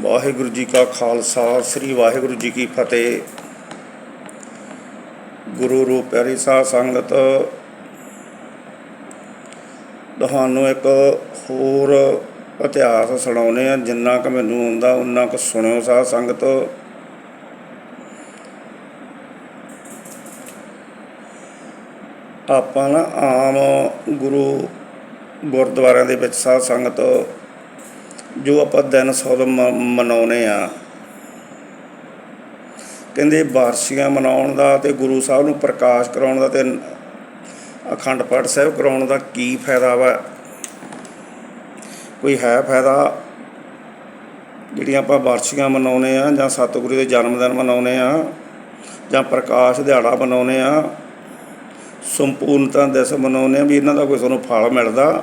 ਵਾਹਿਗੁਰੂ ਜੀ ਕਾ ਖਾਲਸਾ, ਸ੍ਰੀ ਵਾਹਿਗੁਰੂ ਜੀ ਕੀ ਫਤਿਹ। ਗੁਰੂ ਰੂਪ ਪਿਆਰੀ ਸਾਧ ਸੰਗਤ, ਤੁਹਾਨੂੰ ਇੱਕ ਹੋਰ ਇਤਿਹਾਸ ਸੁਣਾਉਨੇ ਆ ਜਿੰਨਾ ਕੁ ਮੈਨੂੰ ਆਉਂਦਾ ਉਨਾ ਕੁ ਸੁਣਿਓ ਸਾਧ ਸੰਗਤ। ਆਪਾਂ ਨਾ ਆਮ ਗੁਰੂ ਗੁਰਦੁਆਰਿਆਂ ਦੇ ਵਿੱਚ ਸਾਧ ਸੰਗਤ ਜੋ ਆਪਾਂ ਦਿਨ ਸੌਦ ਮਨਾਉਨੇ ਆ। ਕਹਿੰਦੇ ਬਾਰਸ਼ੀਆਂ ਮਨਾਉਣ ਦਾ ਤੇ ਗੁਰੂ ਸਾਹਿਬ ਨੂੰ ਪ੍ਰਕਾਸ਼ ਕਰਾਉਣ ਦਾ ਤੇ ਅਖੰਡ ਪਾਠ ਸਾਹਿਬ ਕਰਾਉਣ ਦਾ ਕੀ ਫਾਇਦਾ ਵਾ? ਕੋਈ ਹੈ ਫਾਇਦਾ? ਜਿਹੜੀਆਂ ਆਪਾਂ ਬਾਰਸ਼ੀਆਂ ਮਨਾਉਨੇ ਆ ਜਾਂ ਸਤਿਗੁਰੂ ਦੇ ਜਨਮ ਦਿਨ ਮਨਾਉਨੇ ਆ ਜਾਂ ਪ੍ਰਕਾਸ਼ ਦਿਹਾੜਾ ਮਨਾਉਨੇ ਆ ਸੰਪੂਰਨਤਾ ਦਿਵਸ ਮਨਾਉਂਦੇ ਆ ਵੀ ਇਹਨਾਂ ਦਾ ਕੋਈ ਸਾਨੂੰ ਫਲ ਮਿਲਦਾ।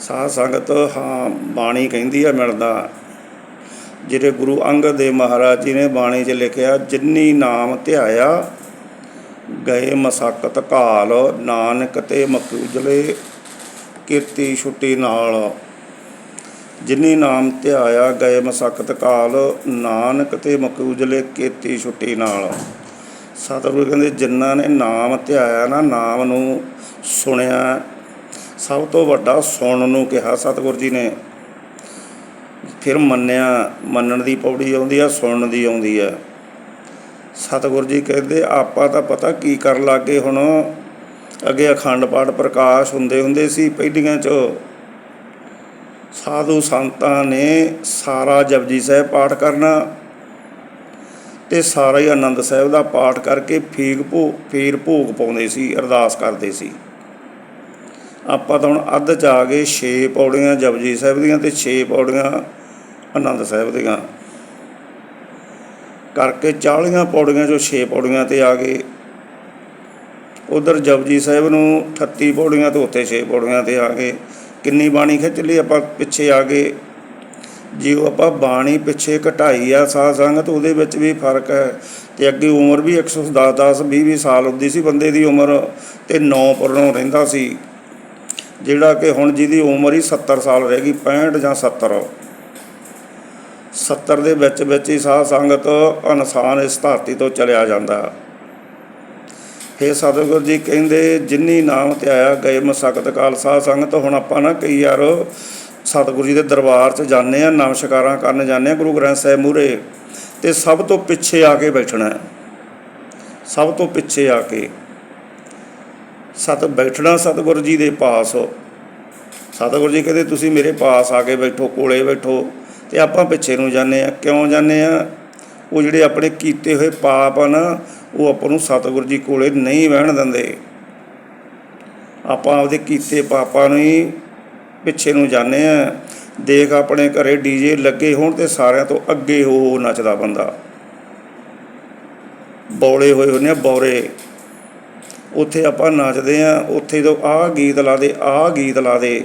ਸਾਧ ਸੰਗਤ ਹਾਂ, ਬਾਣੀ ਕਹਿੰਦੀ ਆ ਮਿਲਦਾ। ਜਿਹੜੇ ਗੁਰੂ ਅੰਗਦ ਦੇਵ ਮਹਾਰਾਜ ਜੀ ਨੇ ਬਾਣੀ 'ਚ ਲਿਖਿਆ, ਜਿੰਨੀ ਨਾਮ ਧਿਆਇਆ, ਗਏ ਮਸਕਤ ਕਾਲ ਨਾਨਕ ਤੇ ਮਕੂਜਲੇ ਕੀਰਤੀ ਛੁੱਟੀ ਨਾਲ। ਜਿੰਨੀ ਨਾਮ ਧਿਆਇਆ, ਗਏ ਮਸਕਤ ਕਾਲ ਨਾਨਕ ਤੇ ਮਕੂਜਲੇ ਕੀਰਤੀ ਛੁੱਟੀ ਨਾਲ। ਸਤਿਗੁਰੂ ਕਹਿੰਦੇ, ਜਿਨ੍ਹਾਂ ਨੇ ਨਾਮ ਧਿਆਇਆ ਨਾ, ਨਾਮ ਨੂੰ ਸੁਣਿਆ, ਸਭ ਤੋਂ ਵੱਡਾ ਸੁਣਨ ਨੂੰ ਕਿਹਾ ਸਤਿਗੁਰੂ ਜੀ ਨੇ। ਫਿਰ ਮੰਨਿਆ, ਮੰਨਣ ਦੀ ਪੌੜੀ ਆਉਂਦੀ ਆ, ਸੁਣਨ ਦੀ ਆਉਂਦੀ ਆ। ਸਤਿਗੁਰੂ ਜੀ ਕਹਿੰਦੇ, ਆਪਾਂ ਤਾਂ ਪਤਾ ਕੀ ਕਰਨ ਲੱਗੇ ਹੁਣ? ਅੱਗੇ ਅਖੰਡ ਪਾਠ ਪ੍ਰਕਾਸ਼ ਹੁੰਦੇ ਹੁੰਦੇ ਸੀ ਪਹਿਲੀਆਂ 'ਚ। ਸਾਧੂ ਸੰਤਾਂ ਨੇ ਸਾਰਾ ਜਪਜੀ ਸਾਹਿਬ ਪਾਠ ਕਰਨਾ। ਤੇ ਸਾਰਾ ਹੀ ਆਨੰਦ ਸਾਹਿਬ ਦਾ ਪਾਠ ਕਰਕੇ ਫੀਕ ਭੋਗ ਫੇਰ ਭੋਗ ਪਾਉਂਦੇ ਸੀ, ਅਰਦਾਸ ਕਰਦੇ ਸੀ। ਆਪਾਂ ਤਾਂ ਹੁਣ ਅੱਧ ਚ ਆ ਗਏ 6 ਪੌੜੀਆਂ ਜਪਜੀ ਸਾਹਿਬ ਦੀਆਂ ਤੇ 6 ਪੌੜੀਆਂ ਆਨੰਦ ਸਾਹਿਬ ਦੀਆਂ। ਕਰਕੇ 40 ਪੌੜੀਆਂ ਚੋਂ 6 ਪੌੜੀਆਂ ਤੇ ਆ ਗਏ। ਉਧਰ ਜਪਜੀ ਸਾਹਿਬ ਨੂੰ 38 ਪੌੜੀਆਂ ਤੋਂ ਉੱਤੇ 6 ਪੌੜੀਆਂ ਤੇ ਆ ਗਏ। ਕਿੰਨੀ ਬਾਣੀ ਖਿੱਚ ਲਈ, ਆਪਾਂ ਪਿੱਛੇ ਆ ਗਏ। ਜੇ ਉਹ ਆਪਾਂ ਬਾਣੀ ਪਿੱਛੇ ਘਟਾਈ ਆ ਸਾਧ ਸੰਗਤ, ਉਹਦੇ ਵਿੱਚ ਵੀ ਫ਼ਰਕ ਹੈ। ਤੇ ਅੱਗੇ ਉਮਰ ਵੀ 110 10 20 20 ਸਾਲ ਹੁੰਦੀ ਸੀ, ਬੰਦੇ ਦੀ ਉਮਰ ਤੇ 9 ਪਰੋਂ ਰਹਿੰਦਾ ਸੀ। ਜਿਹੜਾ ਕਿ ਹੁਣ ਜਿਹਦੀ ਉਮਰ ਹੀ 70 ਸਾਲ ਰਹਿ ਗਈ 65 ਜਾਂ 70 70 ਦੇ ਵਿੱਚ ਵਿੱਚ ਹੀ ਸਾਧ ਸੰਗਤ ਇਨਸਾਨ ਇਸ ਧਰਤੀ ਤੋਂ ਚਲਿਆ ਜਾਂਦਾ। ਫੇ ਸਤਿਗੁਰੂ ਜੀ, ਕਹਿੰਦੇ ਜਿੰਨੀ ਨਾਮ ਤੇ ਆਇਆ ਗਏ ਮਸਕਤ ਕਾਲ, ਸਾਧ ਸੰਗਤ ਹੁਣ ਆਪਾਂ ਨਾ ਕਈ ਯਾਰ ਸਤਿਗੁਰੂ ਜੀ ਦੇ ਦਰਬਾਰ 'ਚ ਜਾਂਦੇ ਆ ਨਮਸਕਾਰਾਂ ਕਰਨ ਜਾਂਦੇ ਆ ਗੁਰੂ ਗ੍ਰੰਥ ਸਾਹਿਬ ਮੂਹਰੇ ਤੇ ਸਭ ਤੋਂ ਪਿੱਛੇ ਆ ਕੇ ਬੈਠਣਾ ਹੈ। ਸਭ ਤੋਂ ਪਿੱਛੇ ਆ ਕੇ ਸਤ, ਬੈਠਣਾ ਸਤਿਗੁਰੂ ਜੀ ਦੇ ਪਾਸ। ਸਤਿਗੁਰੂ ਜੀ ਕਹਿੰਦੇ, ਤੁਸੀਂ ਮੇਰੇ ਪਾਸ ਆ ਕੇ ਬੈਠੋ, ਕੋਲੇ ਬੈਠੋ ਤੇ ਆਪਾਂ ਪਿੱਛੇ ਨੂੰ ਜਾਂਦੇ ਆ ਕਿਉਂ ਜਾਂਦੇ ਆ ਉਹ ਜਿਹੜੇ ਆਪਣੇ ਕੀਤੇ ਹੋਏ ਪਾਪ ਆ ਨਾ ਉਹ ਆਪਾਂ ਨੂੰ ਸਤਿਗੁਰੂ ਜੀ ਕੋਲੇ ਨਹੀਂ ਬਹਿਣ ਦਿੰਦੇ। ਆਪਾਂ ਆਪਦੇ ਕੀਤੇ ਪਾਪਾਂ ਨੂੰ ਹੀ ਪਿੱਛੇ ਨੂੰ ਜਾਂਦੇ ਆ। ਦੇਖ ਆਪਣੇ ਘਰੇ ਡੀਜੇ ਲੱਗੇ ਹੋਣ ਤੇ ਸਾਰਿਆਂ ਤੋਂ ਅੱਗੇ ਹੋ ਨੱਚਦਾ ਬੰਦਾ। ਬੌਲੇ ਹੋਏ ਹੁੰਦੇ ਆ, ਬੌਰੇ। ਉੱਥੇ ਆਪਾਂ ਨੱਚਦੇ ਆ, ਉੱਥੇ ਤੋਂ ਆਹ ਗੀਤ ਲਾ ਦੇ ਆਹ ਗੀਤ ਲਾ ਦੇ।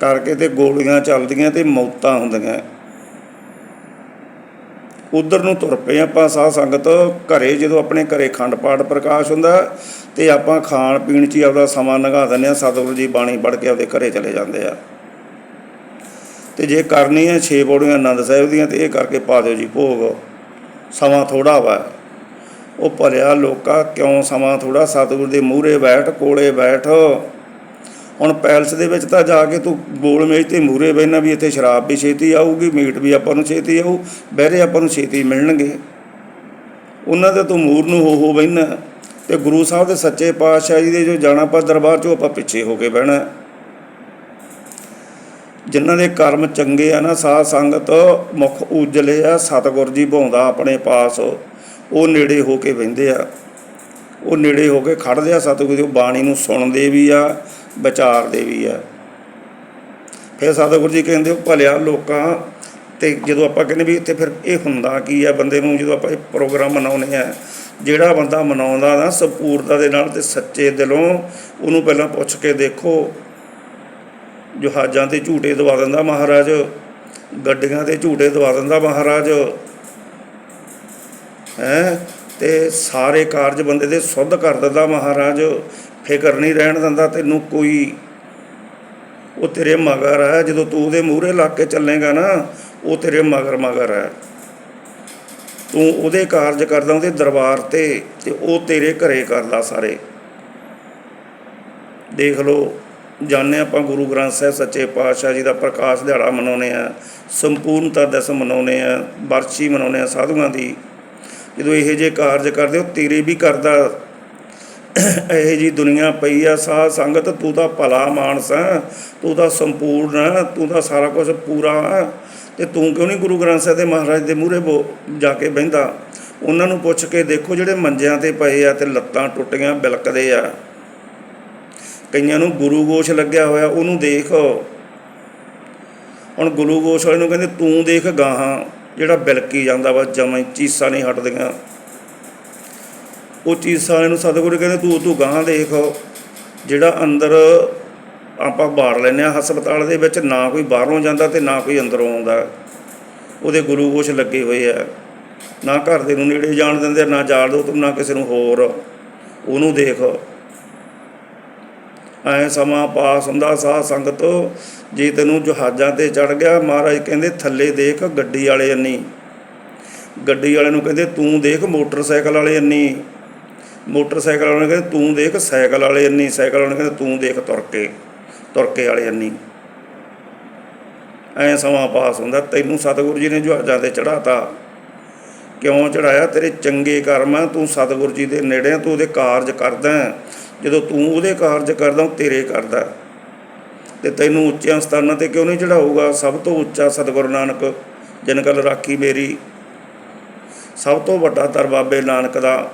ਕਰਕੇ ਤੇ ਗੋਲੀਆਂ ਚੱਲਦੀਆਂ ਤੇ ਮੌਤਾਂ ਹੁੰਦੀਆਂ। ਉਧਰ ਨੂੰ ਤੁਰ ਪਏ ਆਪਾਂ ਸਾਧ ਸੰਗਤ, ਘਰੇ ਜਦੋਂ ਆਪਣੇ ਘਰੇ ਖੰਡ ਪਾਠ ਪ੍ਰਕਾਸ਼ ਹੁੰਦਾ ਤੇ ਆਪਾਂ ਖਾਣ ਪੀਣ 'ਚ ਹੀ ਆਪਦਾ ਸਮਾਂ ਲੰਘਾ ਦਿੰਦੇ ਆ ਸਤਿਗੁਰੂ ਜੀ ਬਾਣੀ ਪੜ੍ਹ ਕੇ ਆਪਦੇ ਘਰੇ ਚਲੇ ਜਾਂਦੇ ਆ। ਤੇ ਜੇ ਕਰਨੀ ਹੈ 6 ਪੌੜੀਆਂ ਆਨੰਦ ਸਾਹਿਬ ਦੀਆਂ ਤੇ ਇਹ ਕਰਕੇ ਪਾ ਦਿਓ ਜੀ ਭੋਗ। ਸਮਾਂ ਥੋੜਾ ਵਾ। ਉਹ ਭਲਿਆ ਲੋਕਾ ਕਿਉਂ ਸਮਾਂ ਥੋੜਾ ਸਤਿਗੁਰੂ ਦੇ ਮੂਹਰੇ ਬੈਠ, ਕੋਲੇ ਬੈਠ। ਹੁਣ ਪੈਲਸ ਦੇ ਵਿੱਚ ਤਾਂ ਜਾ ਕੇ ਤੂੰ ਗੋਲ ਮੇਜ਼ ਤੇ ਮੂਹਰੇ ਬਹਿਣਾ ਵੀ ਇੱਥੇ ਸ਼ਰਾਬ ਵੀ ਛੇਤੀ ਆਊਗੀ, ਮੀਟ ਵੀ ਆਪਾਂ ਨੂੰ ਛੇਤੀ ਆਊ, ਬਹਿਰੇ ਆਪਾਂ ਨੂੰ ਛੇਤੀ ਮਿਲਣਗੇ। ਉਹਨਾਂ ਦੇ ਤੂੰ ਮੂਰ ਨੂੰ ਹੋ ਹੋ ਬਹਿਣਾ ਤੇ ਗੁਰੂ ਸਾਹਿਬ ਦੇ ਸੱਚੇ ਪਾਤਸ਼ਾਹ ਜੀ ਦੇ ਜੋ ਜਾਣਾ ਪਾ ਦਰਬਾਰ 'ਚੋਂ ਆਪਾਂ ਪਿੱਛੇ ਹੋ ਕੇ ਬਹਿਣਾ। ਜਿਨ੍ਹਾਂ ਦੇ ਕਰਮ ਚੰਗੇ ਆ ਨਾ, ਸਾਧ ਸੰਗਤ ਮੁਖ ਉਜਲੇ ਆ, ਸਤਿਗੁਰ ਜੀ ਭਾਉਂਦਾ ਆਪਣੇ ਪਾਸ, ਉਹ ਨੇੜੇ ਹੋ ਕੇ ਬਹਿੰਦੇ ਆ। ਉਹ ਨੇੜੇ ਹੋ ਕੇ ਖੜਦੇ ਆ, ਸਤਿਗੁਰੂ ਦੀ ਬਾਣੀ ਨੂੰ ਸੁਣਦੇ ਵੀ ਆ ਵਿਚਾਰਦੇ ਵੀ ਆ। ਫਿਰ ਸਤਿਗੁਰੂ ਜੀ ਕਹਿੰਦੇ ਉਹ ਭਲਿਆ ਲੋਕਾਂ ਤੇ ਜਦੋਂ ਆਪਾਂ ਕਹਿੰਦੇ ਵੀ ਇੱਥੇ ਫਿਰ ਇਹ ਹੁੰਦਾ ਕੀ ਆ, ਬੰਦੇ ਨੂੰ ਜਦੋਂ ਆਪਾਂ ਇਹ ਪ੍ਰੋਗਰਾਮ ਮਨਾਉਂਦੇ ਆ, ਜਿਹੜਾ ਬੰਦਾ ਮਨਾਉਂਦਾ ਨਾ ਸਪੂਰਤਾ ਦੇ ਨਾਲ ਤੇ ਸੱਚੇ ਦਿਲੋਂ ਉਹਨੂੰ ਪਹਿਲਾਂ ਪੁੱਛ ਕੇ ਦੇਖੋ। ਜਹਾਜ਼ਾਂ ਤੇ ਝੂਟੇ ਦਵਾ ਦਿੰਦਾ ਮਹਾਰਾਜ, ਗੱਡੀਆਂ ਤੇ ਝੂਟੇ ਦਵਾ ਦਿੰਦਾ ਮਹਾਰਾਜ। ਹੈ? ਤੇ ਸਾਰੇ ਕਾਰਜ ਬੰਦੇ ਦੇ ਸੁੱਧ ਕਰ ਦਿੰਦਾ ਮਹਾਰਾਜ। ਫਿਕਰ ਨਹੀਂ ਰਹਿਣ ਦਿੰਦਾ, ਤੈਨੂੰ ਕੋਈ ਉਹ ਤੇਰੇ ਮਗਰ ਹੈ, ਜਦੋਂ ਤੂੰ ਉਹਦੇ ਮੂਹਰੇ ਲੱਗ ਕੇ ਚੱਲੇਗਾ ਨਾ, ਉਹ ਤੇਰੇ ਮਗਰ ਮਗਰ ਹੈ। ਤੂੰ ਉਹਦੇ ਕਾਰਜ ਕਰਦਾ, ਉਹਦੇ ਦਰਬਾਰ ਤੇ ਤੇ ਉਹ ਤੇਰੇ ਘਰੇ ਕਰਦਾ ਸਾਰੇ। ਦੇਖ ਲਓ, ਜਾਣਦੇ ਆਪਾਂ ਗੁਰੂ ਗ੍ਰੰਥ ਸਾਹਿਬ ਸੱਚੇ ਪਾਤਸ਼ਾਹ ਜੀ ਦਾ ਪ੍ਰਕਾਸ਼ ਦਿਹਾੜਾ ਮਨਾਉਂਦੇ ਆ ਸੰਪੂਰਨਤਾ ਦਿਵਸ ਮਨਾਉਂਦੇ ਆ ਬਰਸ਼ੀ ਮਨਾਉਂਦੇ ਆ ਸਾਧੂਆਂ ਦੀ। ਜਦੋਂ ਇਹੋ ਜਿਹੇ ਕਾਰਜ ਕਰਦੇ ਉਹ ਤੇਰੇ ਵੀ ਕਰਦਾ ਇਹੋ ਜੀ ਦੁਨੀਆ ਪਈ ਆ, ਸਾਧ ਸੰਗਤ, ਤੂੰ ਤਾਂ ਭਲਾ ਮਾਨਸ ਹੈ, ਤੂੰ ਤਾਂ ਸੰਪੂਰਨ ਹੈ, ਤੂੰ ਤਾਂ ਸਾਰਾ ਕੁਝ ਪੂਰਾ ਹੈ। ਤੇ ਤੂੰ ਕਿਉਂ ਨਹੀਂ ਗੁਰੂ ਗ੍ਰੰਥ ਸਾਹਿਬ ਦੇ ਮਹਾਰਾਜ ਦੇ ਮੂਹਰੇ ਜਾ ਕੇ ਬਹਿੰਦਾ? ਉਹਨਾਂ ਨੂੰ ਪੁੱਛ ਕੇ ਦੇਖੋ ਜਿਹੜੇ ਮੰਜਿਆਂ ਤੇ ਪਏ ਆ ਤੇ ਲੱਤਾਂ ਟੁੱਟੀਆਂ, ਬਿਲਕਦੇ ਆ। ਕਈਆਂ ਨੂੰ ਗੁਰੂ ਗੋਸ਼ ਲੱਗਿਆ ਹੋਇਆ, ਉਹਨੂੰ ਦੇਖ। ਹੁਣ ਗੁਰੂ ਗੋਸ਼ ਵਾਲੇ ਨੂੰ ਕਹਿੰਦੇ, ਤੂੰ ਦੇਖ ਗਾਹਾਂ, ਜਿਹੜਾ ਬਿਲਕੀ ਜਾਂਦਾ ਵਾ, ਜਮਾਂ ਚੀਸਾਂ ਨਹੀਂ ਹਟਦੀਆਂ। ਉਹ ਚੀਸਾਂ ਵਾਲੇ ਨੂੰ ਸਤਿਗੁਰੂ ਕਹਿੰਦੇ ਤੂੰ ਤੂੰ ਗਾਹਾਂ ਦੇਖ। ਜਿਹੜਾ ਅੰਦਰ ਆਪਾਂ ਬਾੜ ਲੈਂਦੇ ਆ ਹਸਪਤਾਲ ਦੇ ਵਿੱਚ, ਨਾ ਕੋਈ ਬਾਹਰੋਂ ਜਾਂਦਾ ਤੇ ਨਾ ਕੋਈ ਅੰਦਰੋਂ ਆਉਂਦਾ। ਉਹਦੇ ਗੁਰੂ ਗੋਸ਼ ਲੱਗੇ ਹੋਏ ਆ। ਨਾ ਘਰ ਦੇ ਨੂੰ ਨੇੜੇ ਜਾਣ ਦਿੰਦੇ ਨਾ ਜਾਣ ਦੋ ਤੂੰ ਨਾ ਕਿਸੇ ਨੂੰ ਹੋਰ। ਉਹਨੂੰ ਦੇਖ। ਐ ਸਮਾਂ ਪਾਸ ਹੁੰਦਾ, ਸਾਧ ਸੰਗਤ ਜੇ ਤੈਨੂੰ ਜਹਾਜ਼ਾਂ ਤੇ ਚੜ ਗਿਆ। ਮਹਾਰਾਜ ਕਹਿੰਦੇ ਥੱਲੇ ਦੇਖ ਗੱਡੀ ਵਾਲੇ ਅੰਨੀ। ਗੱਡੀ ਵਾਲੇ ਨੂੰ ਕਹਿੰਦੇ ਤੂੰ ਦੇਖ ਮੋਟਰਸਾਈਕਲ ਵਾਲੇ ਅੰਨੀ। ਮੋਟਰਸਾਈਕਲ ਵਾਲੇ ਨੂੰ ਕਹਿੰਦੇ ਤੂੰ ਦੇਖ, ਸਾਈਕਲ ਵਾਲੇ ਇੰਨੀ, ਸਾਈਕਲ ਵਾਲੇ ਨੂੰ ਕਹਿੰਦੇ ਤੂੰ ਦੇਖ ਤੁਰ ਕੇ ਤੁਰ ਕੇ ਵਾਲੇ ਇੰਨੀ। ਐ ਸਮਾਂ ਪਾਸ ਹੁੰਦਾ, ਤੈਨੂੰ ਸਤਿਗੁਰੂ ਜੀ ਨੇ ਜਹਾਜ਼ਾਂ ਤੇ ਚੜਾਤਾ ਕਿਉਂ ਚੜਾਇਆ ਤੇਰੇ ਚੰਗੇ ਕਰਮ ਆ, ਤੂੰ ਸਤਿਗੁਰੂ ਜੀ ਦੇ ਨੇੜੇ ਤੂੰ ਉਹਦੇ ਕਾਰਜ ਕਰਦਾ ਜਦੋਂ ਤੂੰ ਉਹਦੇ ਕਾਰਜ ਕਰਦਾ, ਉਹ ਤੇਰੇ ਕਰਦਾ ਤੇ ਤੈਨੂੰ ਉੱਚਿਆਂ ਸਥਾਨਾਂ ਤੇ ਕਿਉਂ ਨਹੀਂ ਚੜਾਊਗਾ ਸਭ ਤੋਂ ਉੱਚਾ ਸਤਿਗੁਰੂ ਨਾਨਕ, ਜਿਨ ਕਲ ਰਾਖੀ ਮੇਰੀ, ਸਭ ਤੋਂ ਵੱਡਾ ਤਰ ਬਾਬੇ ਨਾਨਕ ਦਾ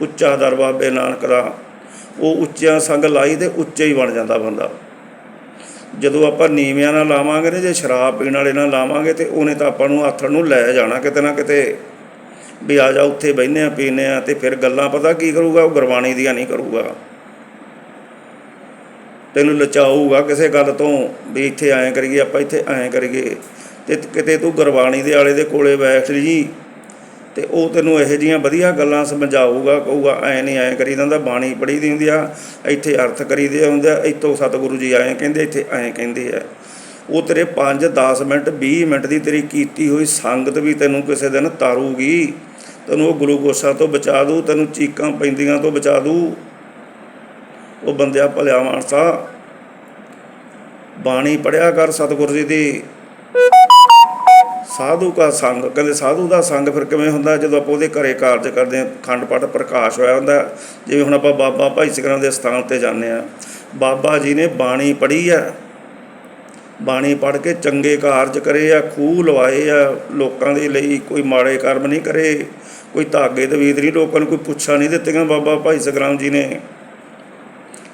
ਉੱਚਾ ਦਰ ਬਾਬੇ ਨਾਨਕ ਦਾ। ਉਹ ਉੱਚਿਆਂ ਸੰਗ ਲਾਈ ਤੇ ਉੱਚਾ ਹੀ ਬਣ ਜਾਂਦਾ ਬੰਦਾ। ਜਦੋਂ ਆਪਾਂ ਨੀਵਿਆਂ ਨਾਲ ਲਾਵਾਂਗੇ ਨੇ, ਜੇ ਸ਼ਰਾਬ ਪੀਣ ਵਾਲੇ ਨਾਲ ਲਾਵਾਂਗੇ ਤੇ ਉਹਨੇ ਤਾਂ ਆਪਾਂ ਨੂੰ ਆਥਣ ਨੂੰ ਲੈ ਜਾਣਾ ਕਿਤੇ ਨਾ ਕਿਤੇ। ਵੀ ਆ ਜਾ, ਉੱਥੇ ਬਹਿੰਦੇ ਆ ਪੀਨੇ ਆ ਤੇ ਫਿਰ ਗੱਲਾਂ ਪਤਾ ਕੀ ਕਰੂਗਾ? ਉਹ ਗੁਰਬਾਣੀ ਦੀਆਂ ਨਹੀਂ ਕਰੂਗਾ। ਤੈਨੂੰ ਲਚਾਊਗਾ ਕਿਸੇ ਗੱਲ ਤੋਂ ਵੀ ਇੱਥੇ ਐਂ ਕਰੀਏ, ਆਪਾਂ ਇੱਥੇ ਐਂ ਕਰੀਏ। ਤੇ ਕਿਤੇ ਤੂੰ ਗੁਰਬਾਣੀ ਦੇ ਆਲੇ ਦੇ ਕੋਲੇ ਬੈਠ ਜੀ। ਤੇ ਉਹ ਤੈਨੂੰ ਇਹੋ ਜੀਆਂ ਵਧੀਆ ਗੱਲਾਂ ਸਮਝਾਊਗਾ, ਕਹੂਗਾ, ਐ ਨਹੀਂ ਐ ਕਰੀ ਜਾਂਦਾ, ਬਾਣੀ ਪੜ੍ਹੀ ਦੀ ਹੁੰਦੀ ਆ, ਇੱਥੇ ਅਰਥ ਕਰੀਦੇ ਹੁੰਦੇ ਆ, ਇੱਥੋਂ ਸਤਿਗੁਰੂ ਜੀ ਐਂ ਕਹਿੰਦੇ, ਇੱਥੇ ਐਂ ਕਹਿੰਦੇ ਆ। ਉਹ ਤੇਰੇ 5 10 ਮਿੰਟ 20 ਮਿੰਟ ਦੀ ਤੇਰੀ ਕੀਤੀ ਹੋਈ ਸੰਗਤ ਵੀ ਤੈਨੂੰ ਕਿਸੇ ਦਿਨ ਤਾਰੂਗੀ। ਤੈਨੂੰ ਉਹ ਗੁਰੂ ਗੋਸਾ ਤੋਂ ਬਚਾ ਦੂ ਤੈਨੂੰ ਚੀਕਾਂ ਪੈਂਦੀਆਂ ਤੋਂ ਬਚਾ ਦੂ ਉਹ ਬੰਦਿਆ ਭਲਿਆ ਮਾਨਸਾ, ਬਾਣੀ ਪੜਿਆ ਕਰ ਸਤਿਗੁਰੂ ਜੀ ਦੀ। ਸਾਧੂ ਕਾ ਸੰਗ, ਕਹਿੰਦੇ ਸਾਧੂ ਦਾ ਸੰਗ ਫਿਰ ਕਿਵੇਂ ਹੁੰਦਾ? ਜਦੋਂ ਆਪਾਂ ਉਹਦੇ ਘਰੇ ਕਾਰਜ ਕਰਦੇ ਹਾਂ ਖੰਡ ਪਾਠ ਪ੍ਰਕਾਸ਼ ਹੋਇਆ ਹੁੰਦਾ। ਜਿਵੇਂ ਹੁਣ ਆਪਾਂ ਬਾਬਾ ਭਾਈ ਸਿਕਰਾਂ ਦੇ ਸਥਾਨ ਤੇ ਜਾਂਦੇ ਆ ਬਾਬਾ ਜੀ ਨੇ ਬਾਣੀ ਪੜ੍ਹੀ ਆ। ਬਾਣੀ ਪੜ੍ਹ ਕੇ ਚੰਗੇ ਕਾਰਜ ਕਰੇ ਆ, ਖੂਹ ਲਵਾਏ ਆ, ਲੋਕਾਂ ਦੇ ਲਈ ਕੋਈ ਮਾੜੇ ਕਰਮ ਨਹੀਂ ਕਰੇ। ਕੋਈ ਧਾਗੇ ਤਵੀਤ ਨਹੀਂ, ਲੋਕਾਂ ਨੂੰ ਕੋਈ ਪੁੱਛਾ ਨਹੀਂ ਦਿੱਤੀਆਂ ਬਾਬਾ ਭਾਈ ਸਗਰਾਮ ਜੀ ਨੇ।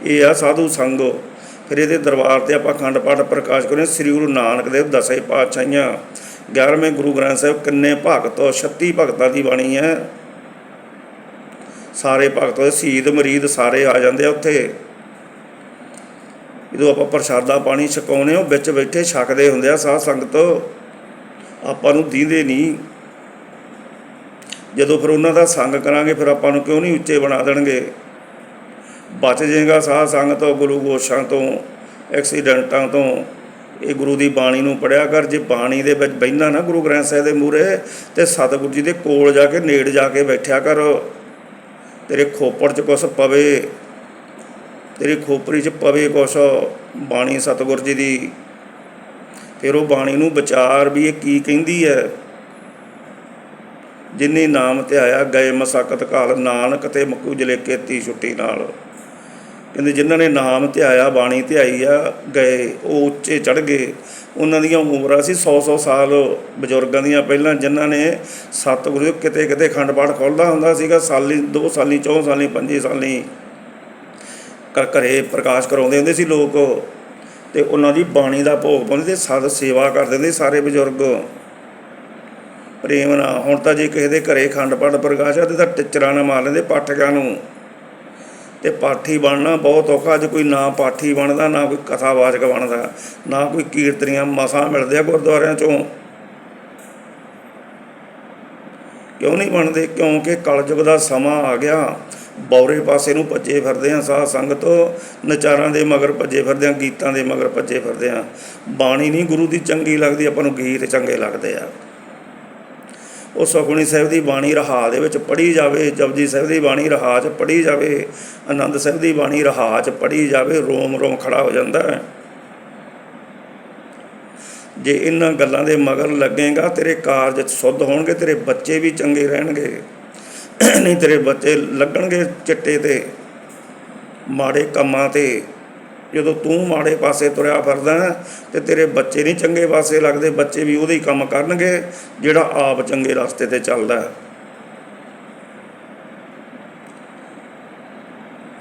ਇਹ ਆ ਸਾਧੂ ਸੰਗ। ਫਿਰ ਇਹਦੇ ਦਰਬਾਰ ਤੇ ਆਪਾਂ ਖੰਡ ਪਾਠ ਪ੍ਰਕਾਸ਼ ਕਰੇ। ਸ੍ਰੀ ਗੁਰੂ ਨਾਨਕ ਦੇਵ ਦਸੇ ਪਾਤਸ਼ਾਹੀਆਂ 11ਵੇਂ ਗੁਰੂ ਗ੍ਰੰਥ ਸਾਹਿਬ ਕਿੰਨੇ ਭਗਤ 36 ਭਗਤਾਂ ਦੀ ਬਾਣੀ ਹੈ। ਸਾਰੇ ਭਗਤ ਸ਼ਹੀਦ, ਮਰੀਦ ਸਾਰੇ ਆ ਜਾਂਦੇ ਆ ਉੱਥੇ। ਜਦੋਂ ਆਪਾਂ ਪ੍ਰਸ਼ਾਦਾ ਪਾਣੀ ਛਕਾਉਨੇ ਉਹ ਵਿੱਚ ਬੈਠੇ ਛਕਦੇ ਹੁੰਦੇ ਆ, ਸਾਧ ਸੰਗਤ। ਆਪਾਂ ਨੂੰ ਦੀਂਦੇ ਨਹੀਂ ਜਦੋਂ ਫਿਰ ਉਹਨਾਂ ਦਾ ਸੰਗ ਕਰਾਂਗੇ, ਫਿਰ ਆਪਾਂ ਨੂੰ ਕਿਉਂ ਨਹੀਂ ਉੱਚੇ ਬਣਾ ਦੇਣਗੇ? ਬਚ ਜਾਏਗਾ ਸਾਧ ਸੰਗਤ ਤੋਂ ਗੁਰੂ ਗੋਸ਼ਾਂ ਤੋਂ, ਐਕਸੀਡੈਂਟਾਂ ਤੋਂ। ਇਹ ਗੁਰੂ ਦੀ ਬਾਣੀ ਨੂੰ ਪੜਿਆ ਕਰ, ਜੇ ਬਾਣੀ ਦੇ ਵਿੱਚ ਬਹਿਣਾ ਨਾ ਗੁਰੂ ਗ੍ਰੰਥ ਸਾਹਿਬ ਦੇ ਮੂਹਰੇ, ਤੇ ਸਤਿਗੁਰੂ ਜੀ ਦੇ ਕੋਲ ਜਾ ਕੇ ਨੇੜ ਜਾ ਕੇ ਬੈਠਿਆ ਕਰ। ਤੇਰੇ ਖੋਪੜ 'ਚ ਕੁਛ ਪਵੇ, ਤੇਰੀ ਖੋਪਰੀ 'ਚ ਪਵੇ ਕੁਛ ਬਾਣੀ ਸਤਿਗੁਰ ਜੀ ਦੀ, ਫਿਰ ਉਹ ਬਾਣੀ ਨੂੰ ਵਿਚਾਰ ਵੀ ਇਹ ਕੀ ਕਹਿੰਦੀ ਹੈ? ਜਿਨੇ ਨਾਮ ਧਿਆਇਆ ਗਏ ਮਸਕਤ ਕਾਲ, ਨਾਨਕ ਤੇ ਮੁਕੂ ਜਲੇ ਕੇਤੀ ਛੁੱਟੀ ਨਾਲ। ਕਹਿੰਦੇ ਜਿਨ੍ਹਾਂ ਨੇ ਨਾਮ ਧਿਆਇਆ, ਬਾਣੀ ਧਿਆਈ ਆ, ਗਏ, ਉਹ ਉੱਚੇ ਚੜ ਗਏ। ਉਹਨਾਂ ਦੀਆਂ ਉਮਰਾਂ ਸੀ 100 100 ਸਾਲ ਬਜ਼ੁਰਗਾਂ ਦੀਆਂ। ਪਹਿਲਾਂ ਜਿਨ੍ਹਾਂ ਨੇ ਸਤਿਗੁਰੂ ਕਿਤੇ ਕਿਤੇ ਖੰਡ ਪਾਠ ਖੋਲਦਾ ਹੁੰਦਾ ਸੀਗਾ, ਸਾਲੀ 2 ਸਾਲੀ 4 ਸਾਲੀ 5 ਸਾਲੀ। ਘਰ ਘਰੇ ਪ੍ਰਕਾਸ਼ ਕਰਾਉਂਦੇ ਹੁੰਦੇ ਸੀ ਲੋਕ। ਤੇ ਉਹਨਾਂ ਦੀ ਬਾਣੀ ਦਾ ਭੋਗ ਪਾਉਂਦੇ ਤੇ ਸਦ ਸੇਵਾ ਕਰਦੇ ਹੁੰਦੇ ਸਾਰੇ ਬਜ਼ੁਰਗ। ਪ੍ਰੇਮ ਨਾਲ, ਹੁਣ ਤਾਂ ਜੇ ਕਿਸੇ ਦੇ ਘਰੇ ਖੰਡ ਪਾਠ ਪ੍ਰਕਾਸ਼ ਆ, ਤੇ ਤਾਂ ਟਿਚਰਾਂ ਨਾਲ ਮਾਰ ਲੈਂਦੇ, ਪਾਠਕਾਂ ਨੂੰ। ਤੇ ਪਾਠੀ ਬਣਨਾ ਬਹੁਤ ਔਖਾ, ਅੱਜ ਕੋਈ ਨਾ ਪਾਠੀ ਬਣਦਾ, ਨਾ ਕੋਈ ਕਥਾਵਾਚਕ ਬਣਦਾ, ਨਾ ਕੋਈ ਕੀਰਤਨੀਆਂ ਮਸਾਂ ਮਿਲਦੇ ਆ ਗੁਰਦੁਆਰਿਆਂ ਚੋਂ। ਕਿਉਂ ਨਹੀਂ ਬਣਦੇ? ਕਿਉਂਕਿ ਕਲਯੁਗ ਦਾ ਸਮਾਂ ਆ ਗਿਆ। ਬੌਰੇ ਪਾਸੇ ਨੂੰ ਭੱਜੇ ਫਿਰਦੇ ਆ ਸਾਧ ਸੰਗਤ, ਨਚਾਰਾਂ ਦੇ ਮਗਰ ਭੱਜੇ ਫਿਰਦੇ ਆ ਗੀਤਾਂ ਦੇ ਮਗਰ ਭੱਜੇ ਫਿਰਦੇ ਆ ਬਾਣੀ ਨਹੀਂ ਗੁਰੂ ਦੀ ਚੰਗੀ ਲੱਗਦੀ, ਆਪਾਂ ਨੂੰ ਗੀਤ ਚੰਗੇ ਲੱਗਦੇ ਆ। ਉਹ ਸੁਖਮਨੀ ਸਾਹਿਬ ਦੀ ਬਾਣੀ ਰਹਾ ਦੇ ਵਿੱਚ ਪੜ੍ਹੀ ਜਾਵੇ, ਜਪਜੀ ਸਾਹਿਬ ਦੀ ਬਾਣੀ ਰਹਾ 'ਚ ਪੜ੍ਹੀ ਜਾਵੇ, ਆਨੰਦ ਸਾਹਿਬ ਦੀ ਬਾਣੀ ਰਹਾ 'ਚ ਪੜ੍ਹੀ ਜਾਵੇ, ਰੋਮ ਰੋਮ ਖੜਾ ਹੋ ਜਾਂਦਾ ਹੈ। ਜੇ ਇਹਨਾਂ ਗੱਲਾਂ ਦੇ ਮਗਰ ਲੱਗੇਗਾ, ਤੇਰੇ ਕਾਰਜ ਸੁੱਧ ਹੋਣਗੇ, ਤੇਰੇ ਬੱਚੇ ਵੀ ਚੰਗੇ ਰਹਿਣਗੇ। ਨਹੀਂ ਤੇਰੇ ਬੱਚੇ ਲੱਗਣਗੇ ਚਿੱਟੇ ਤੇ, ਮਾੜੇ ਕੰਮਾਂ ਤੇ ਜਦੋਂ ਤੂੰ ਮਾੜੇ ਪਾਸੇ ਤੁਰਿਆ ਫਿਰਦਾ ਹੈ, ਤੇ ਤੇਰੇ ਬੱਚੇ ਨਹੀਂ ਚੰਗੇ ਪਾਸੇ ਲੱਗਦੇ ਬੱਚੇ ਵੀ ਉਹਦੇ ਹੀ ਕੰਮ ਕਰਨਗੇ ਜਿਹੜਾ ਆਪ ਚੰਗੇ ਰਸਤੇ ਤੇ ਚੱਲਦਾ ਹੈ।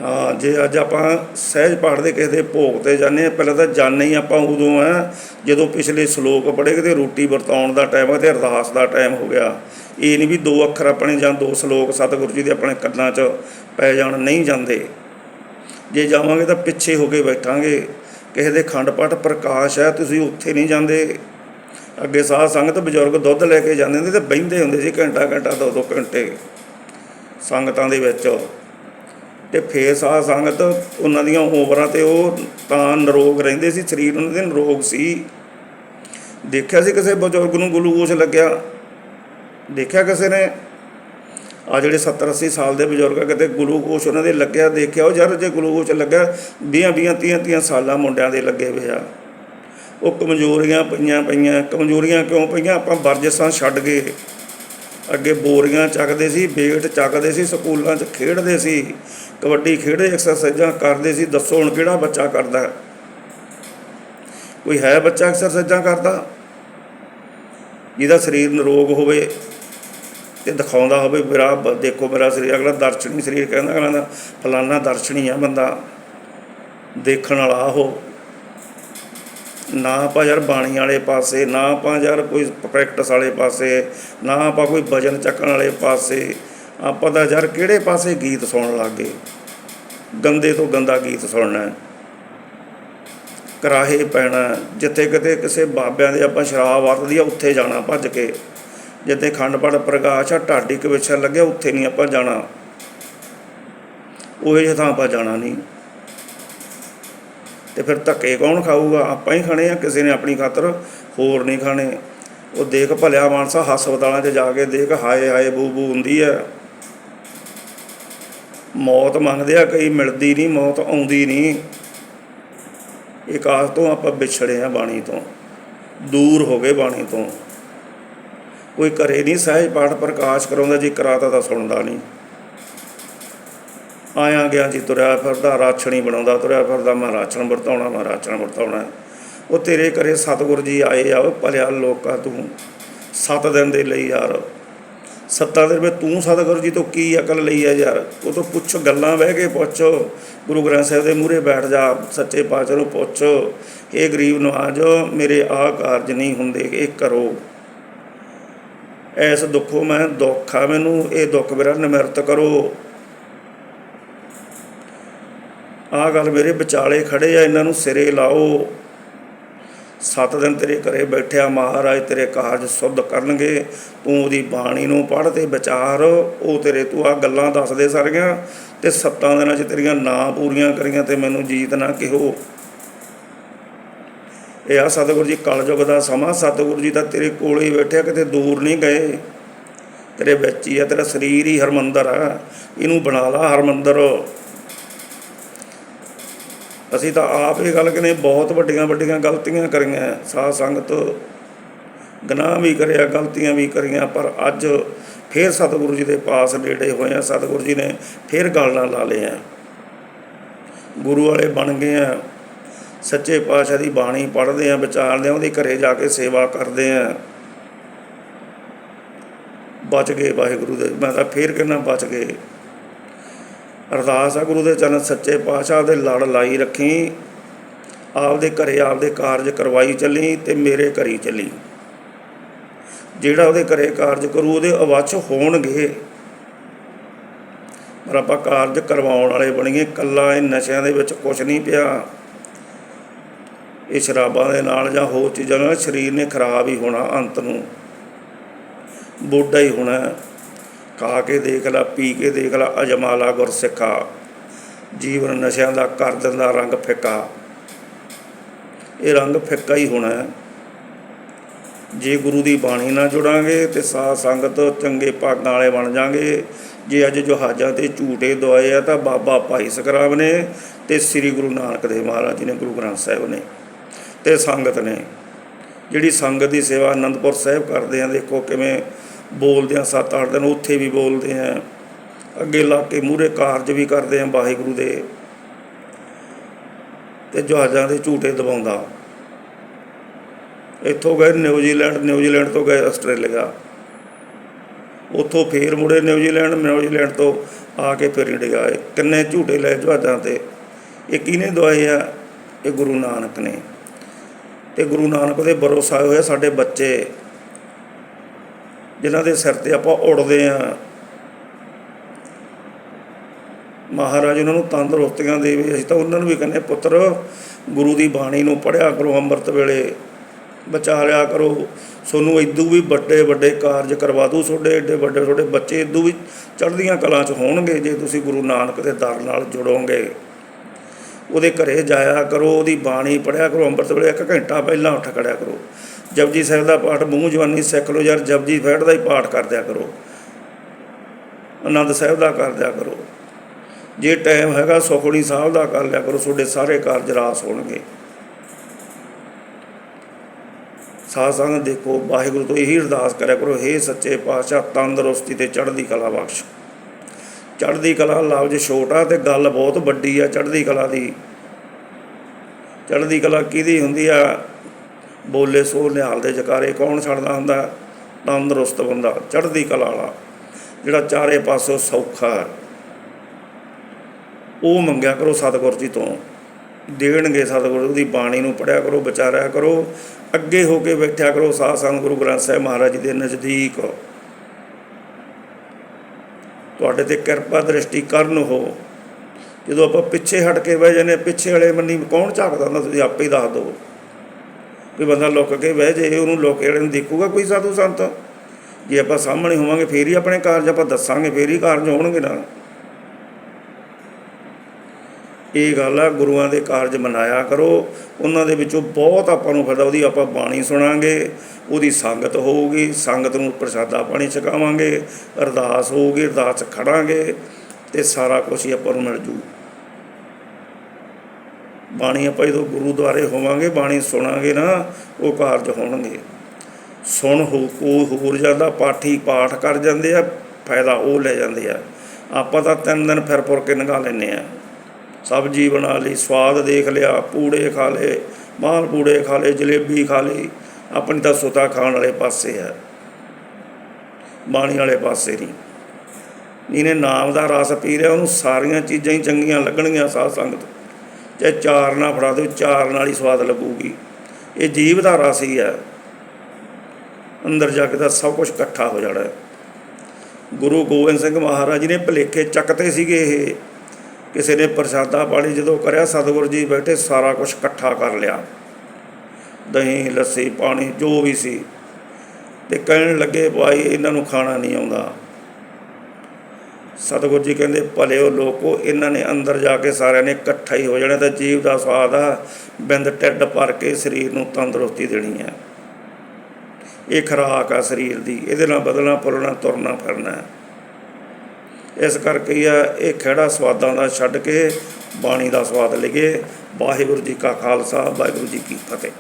ਹਾਂ ਜੇ ਅੱਜ ਆਪਾਂ ਸਹਿਜ ਪਾਠ ਦੇ ਕਿਸੇ ਦੇ ਭੋਗ ਤੇ ਜਾਂਦੇ ਹਾਂ ਪਹਿਲਾਂ ਤਾਂ ਜਾਂਦੇ ਹੀ ਆਪਾਂ ਉਦੋਂ ਆ ਜਦੋਂ ਪਿਛਲੇ ਸ਼ਲੋਕ ਪੜ੍ਹੇ ਕਿਤੇ ਰੋਟੀ ਵਰਤਾਉਣ ਦਾ ਟਾਈਮ ਹੈ ਤੇ ਅਰਦਾਸ ਦਾ ਟਾਈਮ ਹੋ ਗਿਆ। ਇਹ ਨਹੀਂ ਵੀ ਦੋ ਅੱਖਰ ਆਪਣੇ ਜਾਂ ਦੋ ਸ਼ਲੋਕ ਸਤਿਗੁਰੂ ਜੀ ਦੇ ਆਪਣੇ ਕੰਨਾਂ 'ਚ ਪੈ ਜਾਣ ਨਹੀਂ ਜਾਂਦੇ। ਜੇ ਜਾਵਾਂਗੇ ਤਾਂ ਪਿੱਛੇ ਹੋ ਕੇ ਬੈਠਾਂਗੇ। ਕਿਸੇ ਦੇ ਖੰਡ ਪਾਠ ਪ੍ਰਕਾਸ਼ ਹੈ, ਤੁਸੀਂ ਉੱਥੇ ਨਹੀਂ ਜਾਂਦੇ। ਅੱਗੇ ਸਾਧ ਸੰਗਤ ਬਜ਼ੁਰਗ ਦੁੱਧ ਲੈ ਕੇ ਜਾਂਦੇ ਹੁੰਦੇ ਤੇ ਬਹਿੰਦੇ ਹੁੰਦੇ ਸੀ ਘੰਟਾ ਘੰਟਾ, ਦੋ ਦੋ ਘੰਟੇ ਸੰਗਤਾਂ ਦੇ ਵਿੱਚ। ਤੇ ਫੇਰ ਸਾਧ ਸੰਗਤ ਉਹਨਾਂ ਦੀਆਂ ਉਮਰਾਂ ਤੇ ਉਹ ਤਾਂ ਨਰੋਗ ਰਹਿੰਦੇ ਸੀ, ਸਰੀਰ ਉਹਨਾਂ ਦੇ ਨਰੋਗ ਸੀ। ਦੇਖਿਆ ਸੀ ਕਿਸੇ ਬਜ਼ੁਰਗ ਨੂੰ ਗਲੂਕੋਜ਼ ਲੱਗਿਆ? ਦੇਖਿਆ ਕਿਸੇ ਨੇ? ਆ ਜਿਹੜੇ 70 80 ਸਾਲ ਦੇ ਬਜ਼ੁਰਗ ਆ, ਕਿਤੇ ਗਲੂਕੋਸ ਉਹਨਾਂ ਦੇ ਲੱਗਿਆ ਦੇਖਿਆ, ਉਹ ਯਾਰ ਜੇ ਗਲੂਕੋਸ਼ ਲੱਗਾ 20 20 30 30 ਸਾਲਾਂ ਮੁੰਡਿਆਂ ਦੇ ਲੱਗੇ ਹੋਏ ਆ। ਉਹ ਕਮਜ਼ੋਰੀਆਂ ਪਈਆਂ ਪਈਆਂ, ਕਮਜ਼ੋਰੀਆਂ ਕਿਉਂ ਪਈਆਂ? ਆਪਾਂ ਵਰਜਸਾਂ ਛੱਡ ਗਏ। ਅੱਗੇ ਬੋਰੀਆਂ ਚੱਕਦੇ ਸੀ ਵੇਟ ਚੱਕਦੇ ਸੀ, ਸਕੂਲਾਂ 'ਚ ਖੇਡਦੇ ਸੀ, ਕਬੱਡੀ ਖੇਡਦੇ ਐਕਸਰਸਾਈਜ਼ਾਂ ਕਰਦੇ ਸੀ, ਦੱਸੋ ਹੁਣ ਕਿਹੜਾ ਬੱਚਾ ਕਰਦਾ? ਕੋਈ ਹੈ ਬੱਚਾ ਐਕਸਰਸਾਈਜ਼ਾਂ ਕਰਦਾ? ਜਿਹਦਾ ਸਰੀਰ ਨਿਰੋਗ ਹੋਵੇ ਤੇ ਦਿਖਾਉਂਦਾ ਹੋਵੇ ਮੇਰਾ ਦੇਖੋ ਮੇਰਾ ਸਰੀਰ, ਅਗਲਾ ਦਰਸ਼ਨੀ ਸਰੀਰ ਕਹਿੰਦਾ, ਅਗਲਾ ਦਾ ਫਲਾਨਾ ਦਰਸ਼ਨੀ ਆ ਬੰਦਾ, ਦੇਖਣ ਵਾਲਾ ਉਹ। ਨਾ ਆਪਾਂ ਯਾਰ ਬਾਣੀ ਵਾਲੇ ਪਾਸੇ, ਨਾ ਆਪਾਂ ਯਾਰ ਕੋਈ ਪ੍ਰੈਕਟਿਸ ਵਾਲੇ ਪਾਸੇ, ਨਾ ਆਪਾਂ ਕੋਈ ਵਜਨ ਚੱਕਣ ਵਾਲੇ ਪਾਸੇ, ਆਪਾਂ ਤਾਂ ਯਾਰ ਕਿਹੜੇ ਪਾਸੇ ਗੀਤ ਸੁਣਨ ਲੱਗ? ਗਏ ਗੰਦੇ ਤੋਂ ਗੰਦਾ ਗੀਤ ਸੁਣਨਾ ਹੈ। ਕਰਾਹੇ ਪੈਣਾ ਜਿੱਥੇ ਕਿਤੇ ਕਿਸੇ ਬਾਬਿਆਂ ਦੇ ਆਪਾਂ ਸ਼ਰਾਬ ਵਰਤਦੀ ਆ, ਉੱਥੇ ਜਾਣਾ ਭੱਜ ਕੇ। ਜਿੱਥੇ ਖੰਡ ਪਾਠ ਪ੍ਰਕਾਸ਼ ਆ, ਢਾਡੀ ਕਵਿਛਾ ਲੱਗਿਆ ਉੱਥੇ ਨਹੀਂ ਆਪਾਂ ਜਾਣਾ। ਉਹ ਜਿਹੇ ਥਾਂ ਆਪਾਂ ਜਾਣਾ ਨਹੀਂ। ਤੇ ਫਿਰ ਧੱਕੇ ਕੌਣ ਖਾਊਗਾ? ਆਪਾਂ ਹੀ ਖਾਣੇ ਆ, ਕਿਸੇ ਨੇ ਆਪਣੀ ਖਾਤਰ ਹੋਰ ਨਹੀਂ ਖਾਣੇ। ਉਹ ਦੇਖ ਭਲਿਆ ਮਾਨਸਾ, ਹਸਪਤਾਲਾਂ 'ਚ ਜਾ ਕੇ ਦੇਖ, ਹਾਏ ਹਾਏ, ਬੂ ਬੂ ਹੁੰਦੀ ਆ। ਮੌਤ ਮੰਗਦੇ ਆ, ਕਈ ਮਿਲਦੀ ਨਹੀਂ, ਮੌਤ ਆਉਂਦੀ ਨਹੀਂ। ਇਕਾਸ ਤੋਂ ਆਪਾਂ ਵਿਛੜੇ ਆ ਬਾਣੀ ਤੋਂ। ਦੂਰ ਹੋ ਗਏ ਬਾਣੀ ਤੋਂ। ਕੋਈ ਘਰੇ ਨਹੀਂ, ਸਹਿਜ ਪਾਠ ਪ੍ਰਕਾਸ਼ ਕਰਾਉਂਦਾ, ਜੀ ਕਰਾਤਾ ਤਾਂ ਸੁਣਦਾ ਨਹੀਂ। ਆਇਆ ਗਿਆ ਜੀ ਤੁਰਿਆ ਫਿਰਦਾ, ਰਾਛਣੀ ਬਣਾਉਂਦਾ, ਤੁਰਿਆ ਫਿਰਦਾ, ਮੈਂ ਰਾਛਣ ਵਰਤਾਉਣਾ, ਮੈਂ ਰਾਛਣ ਵਰਤਾਉਣਾ। ਉਹ ਤੇਰੇ ਘਰੇ ਸਤਿਗੁਰ ਜੀ ਆਏ ਆ ਭਲਿਆ ਲੋਕਾ ਤੂੰ, ਸੱਤ ਦਿਨ ਦੇ ਲਈ ਯਾਰ। ਸੱਤਾ ਦਿਨ ਵਿੱਚ ਤੂੰ ਸਤਿਗੁਰੂ ਜੀ ਤੋਂ ਕੀ ਅਕਲ ਲਈ ਆ ਯਾਰ? ਉਹ ਤੋਂ ਪੁੱਛ, ਗੱਲਾਂ ਬਹਿ ਕੇ ਪੁੱਛੋ। ਗੁਰੂ ਗ੍ਰੰਥ ਸਾਹਿਬ ਦੇ ਮੂਹਰੇ ਬੈਠ ਜਾ, ਸੱਚੇ ਪਾਤਸ਼ਾਹ ਨੂੰ ਪੁੱਛੋ। ਇਹ ਗਰੀਬ ਨਵਾਜ, ਮੇਰੇ ਆਹ ਕਾਰਜ ਨਹੀਂ ਹੁੰਦੇ, ਇਹ ਕਰੋ। ਐਸ ਦੁੱਖੋਂ ਮੈਂ ਦੁੱਖ ਆ ਮੈਨੂੰ, ਇਹ ਦੁੱਖ ਮੇਰਾ ਨਿਮਰਤ ਕਰੋ। ਆਹ ਗੱਲ ਮੇਰੇ ਵਿਚਾਲੇ ਖੜੇ ਆ, ਇਹਨਾਂ ਨੂੰ ਸਿਰੇ ਲਾਓ। ਸੱਤ ਦਿਨ ਤੇਰੇ ਘਰੇ ਬੈਠਿਆ ਮਹਾਰਾਜ, ਤੇਰੇ ਕਾਰਜ ਸੁੱਧ ਕਰਨਗੇ। ਤੂੰ ਉਹਦੀ ਬਾਣੀ ਨੂੰ ਪੜ੍ਹ ਤੇ ਵਿਚਾਰ, ਉਹ ਤੇਰੇ ਤੂੰ ਆ ਗੱਲਾਂ ਦੱਸਦੇ ਸਾਰੀਆਂ ਤੇ ਸੱਤਾਂ ਦਿਨਾਂ 'ਚ ਤੇਰੀਆਂ ਨਾ ਪੂਰੀਆਂ ਕਰੀਆਂ ਤੇ ਮੈਨੂੰ ਜੀਤ ਨਾ ਕਿਹੋ। ਇਹ ਆ, ਸਤਿਗੁਰੂ ਜੀ, ਕਲਯੁਗ ਦਾ ਸਮਾਂ, ਸਤਿਗੁਰੂ ਜੀ ਤਾਂ ਤੇਰੇ ਕੋਲ ਹੀ ਬੈਠਿਆ ਕਿਤੇ ਦੂਰ ਨਹੀਂ ਗਏ। ਤੇਰੇ ਵਿੱਚ ਹੀ ਆ, ਤੇਰਾ ਸਰੀਰ ਹੀ ਹਰਮੰਦਰ ਆ। ਇਹਨੂੰ ਬਣਾ ਲਾ ਹਰਮੰਦਰ। ਅਸੀਂ ਤਾਂ ਆਪ ਇਹ ਗੱਲ ਕਹਿੰਦੇ, ਬਹੁਤ ਵੱਡੀਆਂ ਵੱਡੀਆਂ ਗਲਤੀਆਂ ਕਰੀਆਂ। ਸਾਧ ਸੰਗਤ ਗੁਨਾਹ ਵੀ ਕਰਿਆ, ਗਲਤੀਆਂ ਵੀ ਕਰੀਆਂ, ਪਰ ਅੱਜ ਫੇਰ ਸਤਿਗੁਰੂ ਜੀ ਦੇ ਪਾਸ ਨੇੜੇ ਹੋਏ ਆ। ਸਤਿਗੁਰੂ ਜੀ ਨੇ ਫੇਰ ਗੱਲ ਨਾਲ ਲਾ ਲਿਆ ਗੁਰੂ ਵਾਲੇ ਬਣ ਗਏ ਆ। ਸੱਚੇ ਪਾਤਸ਼ਾਹ ਦੀ ਬਾਣੀ ਪੜ੍ਹਦੇ ਆ ਵਿਚਾਰਦੇ ਆ ਉਹਦੇ ਘਰੇ ਜਾ ਕੇ ਸੇਵਾ ਕਰਦੇ ਆ ਬਚ ਗਏ ਵਾਹਿਗੁਰੂ ਦੇ, ਮੈਂ ਤਾਂ ਫੇਰ ਕਹਿੰਦਾ ਬਚ ਗਏ। ਅਰਦਾਸ ਆ ਗੁਰੂ ਦੇ ਚਰਨ ਸੱਚੇ ਪਾਤਸ਼ਾਹ ਦੇ ਲੜ ਲਾਈ ਰੱਖੀ। ਆਪਦੇ ਘਰੇ ਆਪਦੇ ਕਾਰਜ ਕਰਵਾਈ ਚੱਲੀ ਤੇ ਮੇਰੇ ਘਰੀ ਚੱਲੀ। ਜਿਹੜਾ ਉਹਦੇ ਘਰੇ ਕਾਰਜ ਕਰੂ, ਉਹਦੇ ਅਵਛ ਹੋਣਗੇ। ਪਰ ਆਪਾਂ ਕਾਰਜ ਕਰਵਾਉਣ ਵਾਲੇ ਬਣੀਏ ਕੱਲਾ ਇਹ ਨਸ਼ਿਆਂ ਦੇ ਵਿੱਚ ਕੁਝ ਨਹੀਂ ਪਿਆ। ਇਹ ਸ਼ਰਾਬਾਂ ਦੇ ਨਾਲ ਜਾਂ ਹੋਰ ਚੀਜ਼ਾਂ ਨਾਲ ਸਰੀਰ ਨੇ ਖਰਾਬ ਹੀ ਹੋਣਾ, ਅੰਤ ਨੂੰ ਬੁੱਢਾ ਹੀ ਹੋਣਾ। ਖਾ ਕੇ ਦੇਖ ਲਾ, ਪੀ ਕੇ ਦੇਖ ਲਾ, ਅਜਮਾਲਾ ਗੁਰਸਿੱਖਾ। ਜੀਵਨ ਨਸ਼ਿਆਂ ਦਾ ਕਰ ਦਿੰਦਾ ਰੰਗ ਫਿੱਕਾ। ਇਹ ਰੰਗ ਫਿੱਕਾ ਹੀ ਹੋਣਾ। ਜੇ ਗੁਰੂ ਦੀ ਬਾਣੀ ਨਾਲ ਜੁੜਾਂਗੇ ਤੇ ਸਾਧ ਸੰਗਤ ਚੰਗੇ ਭਾਗਾਂ ਵਾਲੇ ਬਣ ਜਾਾਂਗੇ। ਜੇ ਅੱਜ ਜਹਾਜ਼ਾਂ ਤੇ ਝੂਟੇ ਦਵਾਏ ਆ ਤਾਂ ਬਾਬਾ ਭਾਈ ਸਕਰਾਬ ਨੇ ਤੇ ਸ੍ਰੀ ਗੁਰੂ ਨਾਨਕ ਦੇਵ ਮਹਾਰਾਜ ਜੀ ਨੇ, ਗੁਰੂ ਗ੍ਰੰਥ ਸਾਹਿਬ ਨੇ। ਤੇ ਸੰਗਤ ਨੇ। ਜਿਹੜੀ ਸੰਗਤ ਦੀ ਸੇਵਾ ਆਨੰਦਪੁਰ ਸਾਹਿਬ ਕਰਦੇ ਆ, ਦੇਖੋ ਕਿਵੇਂ ਬੋਲਦੇ ਆ ਸੱਤ ਅੱਠ ਦਿਨ ਉੱਥੇ ਵੀ ਬੋਲਦੇ ਆ। ਅੱਗੇ ਲਾ ਕੇ ਮੂਹਰੇ ਕਾਰਜ ਵੀ ਕਰਦੇ ਆ ਵਾਹਿਗੁਰੂ ਦੇ। ਤੇ ਜਹਾਜ਼ਾਂ ਦੇ ਝੂਟੇ ਦਬਾਉਂਦਾ। ਇੱਥੋਂ ਗਏ ਨਿਊਜ਼ੀਲੈਂਡ ਨਿਊਜ਼ੀਲੈਂਡ ਤੋਂ ਗਏ ਆਸਟ੍ਰੇਲੀਆ। ਉੱਥੋਂ ਫੇਰ ਮੁੜੇ ਨਿਊਜ਼ੀਲੈਂਡ ਨਿਊਜ਼ੀਲੈਂਡ ਤੋਂ ਆ ਕੇ ਫਿਰ ਇੰਡੀਆ ਆਏ। ਕਿੰਨੇ ਝੂਟੇ ਲਏ ਜਹਾਜ਼ਾਂ ਤੇ। ਇਹ ਕਿਹਨੇ ਦਵਾਏ ਆ? ਇਹ ਗੁਰੂ ਨਾਨਕ ਨੇ। ਤੇ ਗੁਰੂ ਨਾਨਕ ਦੇ ਭਰੋਸਾ ਹੋਇਆ ਸਾਡੇ ਬੱਚੇ। ਜਿਨ੍ਹਾਂ ਦੇ ਸਿਰ ਤੇ ਆਪਾਂ ਉੜਦੇ ਆ। ਮਹਾਰਾਜ ਉਹਨਾਂ ਨੂੰ ਤੰਦਰੁਸਤੀਆਂ ਦੇਵੇ। ਅਸੀਂ ਤਾਂ ਉਹਨਾਂ ਨੂੰ ਵੀ ਕਹਿੰਦੇ ਪੁੱਤਰ, ਗੁਰੂ ਦੀ ਬਾਣੀ ਨੂੰ ਪੜਿਆ ਕਰੋ ਅੰਮ੍ਰਿਤ ਵੇਲੇ। ਬਚਾ ਲਿਆ ਕਰੋ। ਸੋਨੂੰ ਇਦੋਂ ਵੀ ਵੱਡੇ ਵੱਡੇ ਕਾਰਜ ਕਰਵਾ ਦੂ। ਤੁਹਾਡੇ ਏਡੇ ਵੱਡੇ ਤੁਹਾਡੇ ਬੱਚੇ ਇਦੋਂ ਵੀ ਚੜ੍ਹਦੀਆਂ ਕਲਾਂ 'ਚ ਹੋਣਗੇ, ਜੇ ਤੁਸੀਂ ਗੁਰੂ ਨਾਨਕ ਦੇ ਦਰ ਨਾਲ ਜੁੜੋਗੇ। ਉਹਦੇ ਘਰੇ ਜਾਇਆ ਕਰੋ, ਉਹਦੀ ਬਾਣੀ ਪੜਿਆ ਕਰੋ, ਅੰਮ੍ਰਿਤ ਵੇਲੇ ਇੱਕ ਘੰਟਾ ਪਹਿਲਾਂ ਉੱਠ ਖੜਿਆ ਕਰੋ। ਜਪਜੀ ਸਾਹਿਬ ਦਾ ਪਾਠ ਮੂੰਹ ਜਵਾਨੀ ਸਿੱਖ ਲੋ ਯਾਰ, ਜਪਜੀ ਸਾਹਿਬ ਦਾ ਹੀ ਪਾਠ ਕਰਦਿਆ ਕਰੋ। ਆਨੰਦ ਸਾਹਿਬ ਦਾ ਕਰਦਿਆ ਕਰੋ। ਜੇ ਟਾਈਮ ਹੈਗਾ ਸੁਖੜੀ ਸਾਹਿਬ ਦਾ ਕਰ ਲਿਆ ਕਰੋ, ਤੁਹਾਡੇ ਸਾਰੇ ਕਾਰਜ ਰਾਸ ਹੋਣਗੇ। ਸਾਧ ਸੰਗਤ ਦੇਖੋ, ਵਾਹਿਗੁਰੂ ਤੋਂ ਇਹੀ ਅਰਦਾਸ ਕਰਿਆ ਕਰੋ, ਹੇ ਸੱਚੇ ਪਾਤਸ਼ਾਹ, ਤੰਦਰੁਸਤੀ ਤੇ ਚੜ੍ਹਦੀ ਕਲਾ ਬਖਸ਼। ਚੜ੍ਹਦੀ ਕਲਾ ਲਫ਼ਜ਼ ਛੋਟਾ ਤੇ ਗੱਲ ਬਹੁਤ ਵੱਡੀ ਆ, ਚੜ੍ਹਦੀ ਕਲਾ ਦੀ। ਚੜ੍ਹਦੀ ਕਲਾ ਕਿਹਦੀ ਹੁੰਦੀ ਆ? ਬੋਲੇ ਸੋ ਨਿਹਾਲ ਦੇ ਜਕਾਰੇ। ਕੌਣ ਛੱਡਦਾ ਹੁੰਦਾ? ਤੰਦਰੁਸਤ ਬੰਦਾ, ਚੜ੍ਹਦੀ ਕਲਾ ਵਾਲਾ। ਜਿਹੜਾ ਚਾਰੇ ਪਾਸੋਂ ਸੌਖਾ ਹੈ। ਉਹ ਮੰਗਿਆ ਕਰੋ ਸਤਿਗੁਰ ਜੀ ਤੋਂ। ਦੇਣਗੇ ਸਤਿਗੁਰੂ ਦੀ ਬਾਣੀ ਨੂੰ ਪੜਿਆ ਕਰੋ, ਵਿਚਾਰਿਆ ਕਰੋ। ਅੱਗੇ ਹੋ ਕੇ ਬੈਠਿਆ ਕਰੋ ਸਾਧ ਸੰਗ ਗੁਰੂ ਗ੍ਰੰਥ ਸਾਹਿਬ ਮਹਾਰਾਜ ਜੀ ਦੇ ਨਜ਼ਦੀਕ। ਤੁਹਾਡੇ ਤੇ ਕਿਰਪਾ ਦ੍ਰਿਸ਼ਟੀ ਕਰਨ ਹੋ। ਜਦੋਂ ਆਪਾਂ ਪਿੱਛੇ ਹਟ ਕੇ ਬਹਿ ਜਾਂਦੇ ਹਾਂ, ਪਿੱਛੇ ਵਾਲੇ ਮੰਨੀ ਕੌਣ ਝਾਕਦਾ ਹੁੰਦਾ ਤੁਸੀਂ ਆਪੇ ਹੀ ਦੱਸ ਦਿਓ ਕੋਈ ਬੰਦਾ ਲੁੱਕ ਕੇ ਬਹਿ ਜੇ ਉਹਨੂੰ ਲੋਕ ਜਿਹੜੇ ਨੂੰ ਦੇਖੂਗਾ ਕੋਈ ਸਾਧੂ ਸੰਤ। ਜੇ ਆਪਾਂ ਸਾਹਮਣੇ ਹੋਵਾਂਗੇ ਫੇਰ ਹੀ ਆਪਣੇ ਕਾਰਜ ਆਪਾਂ ਦੱਸਾਂਗੇ ਫੇਰ ਹੀ ਕਾਰਜ ਹੋਣਗੇ ਨਾਲ। ਇਹ ਗੱਲ ਆ, ਗੁਰੂਆਂ ਦੇ ਕਾਰਜ ਮਨਾਇਆ ਕਰੋ। ਉਹਨਾਂ ਦੇ ਵਿੱਚੋਂ ਬਹੁਤ ਆਪਾਂ ਨੂੰ ਫਾਇਦਾ, ਉਹਦੀ ਆਪਾਂ ਬਾਣੀ ਸੁਣਾਂਗੇ, ਉਹਦੀ ਸੰਗਤ ਹੋਊਗੀ, ਸੰਗਤ ਨੂੰ ਪ੍ਰਸ਼ਾਦਾ ਪਾਣੀ ਛਕਾਵਾਂਗੇ, ਅਰਦਾਸ ਹੋਊਗੀ, ਅਰਦਾਸ ਖੜਾਂਗੇ ਤੇ ਸਾਰਾ ਕੁਝ ਹੀ ਆਪਾਂ ਨੂੰ ਮਿਲ ਜੂ। ਬਾਣੀ ਆਪਾਂ ਜਦੋਂ ਗੁਰੂ ਦੁਆਰੇ ਹੋਵਾਂਗੇ, ਬਾਣੀ ਸੁਣਾਂਗੇ ਨਾ, ਉਹ ਕਾਰਜ ਹੋਣਗੇ। ਸੁਣ ਹੋ, ਕੋ ਹੋਰ ਜਾਂਦਾ, ਪਾਠੀ ਪਾਠ ਕਰ ਜਾਂਦੇ ਆ, ਫਾਇਦਾ ਉਹ ਲੈ ਜਾਂਦੇ ਆ। ਆਪਾਂ ਤਾਂ ਤਿੰਨ ਦਿਨ ਫਿਰ ਫੁਰ ਕੇ ਨਗਾ ਲੈਨੇ ਆ। ਸਬਜ਼ੀ ਬਣਾ ਲਈ ਸਵਾਦ ਦੇਖ ਲਿਆ, ਪੂੜੇ ਖਾ ਲਏ, ਮਾਲ ਪੂੜੇ ਖਾ ਲਏ, ਜਲੇਬੀ ਖਾ ਲਈ। ਆਪਣੀ ਤਾਂ ਸੁਤਾ ਖਾਣ ਵਾਲੇ ਪਾਸੇ ਹੈ, ਬਾਣੀ ਵਾਲੇ ਪਾਸੇ ਨਹੀਂ। ਜਿਹਨੇ ਨਾਮ ਦਾ ਰਸ ਪੀ ਰਿਹਾ ਉਹਨੂੰ ਸਾਰੀਆਂ ਚੀਜ਼ਾਂ ਹੀ ਚੰਗੀਆਂ ਲੱਗਣਗੀਆਂ, ਸਾਧ ਸੰਗਤ। ਚਾਹੇ ਚਾਰ ਨਾਲ ਫੜਾ ਦਿਓ, ਚਾਰ ਨਾਲ ਹੀ ਸਵਾਦ ਲੱਗੂਗੀ। ਇਹ ਜੀਵ ਦਾ ਰਸ ਹੀ ਹੈ। ਅੰਦਰ ਜਾ ਕੇ ਤਾਂ ਸਭ ਕੁਝ ਇਕੱਠਾ ਹੋ ਜਾਣਾ ਗੁਰੂ ਗੋਬਿੰਦ ਸਿੰਘ ਮਹਾਰਾਜ ਜੀ ਨੇ ਭਲੇਖੇ ਚੱਕਤੇ ਸੀਗੇ ਇਹ। ਕਿਸੇ ਨੇ ਪ੍ਰਸ਼ਾਦਾ ਪਾਣੀ ਜਦੋਂ ਕਰਿਆ, ਸਤਿਗੁਰੂ ਜੀ ਬੈਠੇ, ਸਾਰਾ ਕੁਝ ਇਕੱਠਾ ਕਰ ਲਿਆ। ਦਹੀਂ, ਲੱਸੀ, ਪਾਣੀ, ਜੋ ਵੀ ਸੀ। ਤੇ ਕਹਿਣ ਲੱਗੇ, ਭਾਈ, ਇਹਨਾਂ ਨੂੰ ਖਾਣਾ ਨਹੀਂ ਆਉਂਦਾ। ਸਤਿਗੁਰੂ ਜੀ ਕਹਿੰਦੇ, ਭਲੇ ਉਹ ਲੋਕੋ, ਇਹਨਾਂ ਨੇ ਅੰਦਰ ਜਾ ਕੇ ਸਾਰਿਆਂ ਨੇ ਇਕੱਠਾ ਹੀ ਹੋ ਜਾਣਾ, ਤਾਂ ਜੀਵ ਦਾ ਸਵਾਦ ਆ। ਬਿੰਦ ਢਿੱਡ ਭਰ ਕੇ ਸਰੀਰ ਨੂੰ ਤੰਦਰੁਸਤੀ ਦੇਣੀ ਹੈ ਇਹ ਖੁਰਾਕ ਆ ਸਰੀਰ ਦੀ। ਇਹਦੇ ਨਾਲ ਬਦਲਣਾ, ਫੁੱਲਣਾ, ਤੁਰਨਾ, ਫਿਰਨਾ। ਇਸ ਕਰਕੇ ਹੀ ਆ, ਇਹ ਖਿਹੜਾ ਸਵਾਦਾਂ ਦਾ ਛੱਡ ਕੇ ਬਾਣੀ ਦਾ ਸਵਾਦ ਲਈਏ। ਵਾਹਿਗੁਰੂ ਜੀ ਕਾ ਖਾਲਸਾ, ਵਾਹਿਗੁਰੂ ਜੀ ਕੀ ਫਤਿਹ।